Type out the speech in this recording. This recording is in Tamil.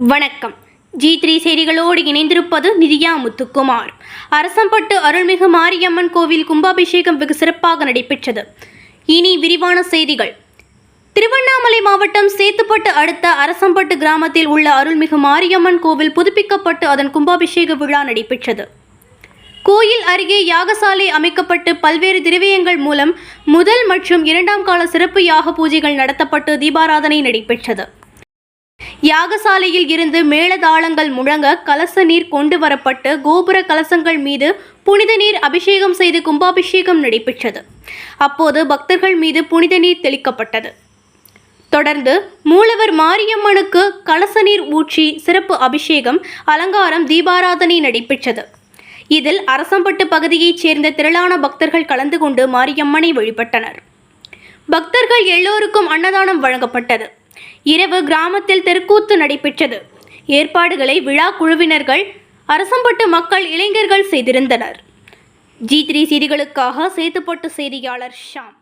வணக்கம். ஜி த்ரீ செய்திகளோடு இணைந்திருப்பது நிதியா முத்துக்குமார். அரசம்பட்டு அருள்மிகு மாரியம்மன் கோவில் கும்பாபிஷேகம் வெகு சிறப்பாக நடைபெற்றது. இனி விரிவான செய்திகள். திருவண்ணாமலை மாவட்டம் சேத்துப்பட்டு அடுத்த அரசம்பட்டு கிராமத்தில் உள்ள அருள்மிகு மாரியம்மன் கோவில் புதுப்பிக்கப்பட்டு அதன் கும்பாபிஷேக விழா நடைபெற்றது. கோயில் அருகே யாகசாலை அமைக்கப்பட்டு பல்வேறு திரவியங்கள் மூலம் முதல் மற்றும் இரண்டாம் கால சிறப்பு யாக பூஜைகள் நடத்தப்பட்டு தீபாராதனை நடைபெற்றது. யாகசாலையில் இருந்து மேளதாளங்கள் முழங்க கலச நீர் கொண்டு வரப்பட்டு கோபுர கலசங்கள் மீது புனித நீர் அபிஷேகம் செய்து கும்பாபிஷேகம் நடைபெற்றது. அப்போது பக்தர்கள் மீது புனித நீர் தெளிக்கப்பட்டது. தொடர்ந்து மூலவர் மாரியம்மனுக்கு கலச நீர் ஊற்றி சிறப்பு அபிஷேகம் அலங்காரம் தீபாராதனை நடைபெற்றது. இதில் அரசம்பட்டு பகுதியைச் சேர்ந்த திரளான பக்தர்கள் கலந்து கொண்டு மாரியம்மனை வழிபட்டனர். பக்தர்கள் எல்லோருக்கும் அன்னதானம் வழங்கப்பட்டது. இரவு கிராமத்தில் தெருக்கூத்து நடைபெற்றது. ஏற்பாடுகளை விழா குழுவினர்கள் அரசம்பட்டு மக்கள் இளைஞர்கள் செய்திருந்தனர். ஜி த்ரீ செய்திகளுக்காக சேத்துப்பட்டு செய்தியாளர் ஷாம்.